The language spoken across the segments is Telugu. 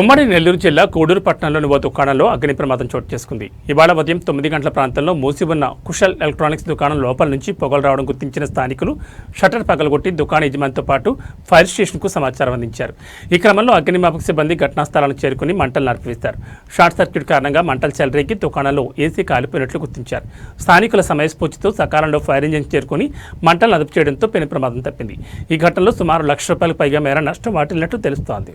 ఉమ్మడి నెల్లూరు జిల్లా కోడూరు పట్టణంలోని ఓ దుకాణంలో అగ్ని ప్రమాదం చోటు చేసుకుంది. ఇవాళ ఉదయం తొమ్మిది గంటల ప్రాంతంలో మూసి ఉన్న కుషల్ ఎలక్ట్రానిక్స్ దుకాణం లోపల నుంచి పొగలు రావడం గుర్తించిన స్థానికులు షట్టర్ పగలగొట్టి దుకాణ యజమానితో పాటు ఫైర్ స్టేషన్కు సమాచారం అందించారు. ఈ క్రమంలో అగ్నిమాపక సిబ్బంది ఘటనా స్థలానికి చేరుకుని మంటలు నరిపివేశారు షార్ట్ సర్క్యూట్ కారణంగా మంటలు చెలరేగి దుకాణంలో ఏసీ కాలిపోయినట్లు గుర్తించారు. స్థానికుల సమయస్ఫూర్తితో సకాలంలో ఫైర్ ఇంజిన్ చేరుకుని మంటలు అదుపు చేయడంతో పెను ప్రమాదం తప్పింది. ఈ ఘటనలో సుమారు లక్ష రూపాయలకు పైగా మేర నష్టం వాటిల్లినట్లు తెలుస్తోంది.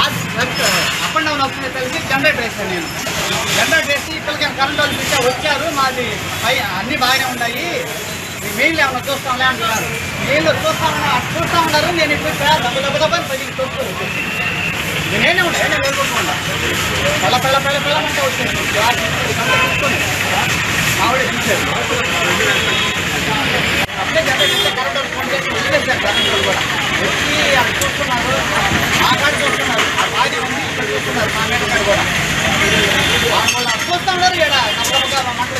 అప్ అండ్ డౌన్ అవుతుంది తెలిసి జనరేటర్ వేసాను నేను. జనరేటర్ వేసి ఇప్పటికే కరెంట్ వాళ్ళు వచ్చారు మాది అన్నీ బాగానే ఉన్నాయి మెయిన్లు ఏమన్నా చూస్తాంలే అంటున్నారు మెయిన్లు చూస్తామని చూస్తా ఉన్నారు నేను ఇప్పుడు దెబ్బ దెబ్బ దెబ్బని పదికి చూస్తాను నేనే ఉంటా నేను వెళ్ళకుండా పెళ్ళ పెళ్ళ పెళ్ళ పెళ్ళ అంటే ఆవిడ చూసారు అప్పుడే జనరేషన్ కరెంట్ ఫోన్ చేసి వదిలేశారు కరెంట్ కూడా వచ్చి అక్కడ చూస్తున్నారు ఆ కాడ చూస్తున్నారు ఆ బాడీ ఉంది ఇక్కడ చూస్తున్నారు మా మేడం కూడా వాళ్ళు చూస్తున్నారు ఇక్కడ నమ్మకంగా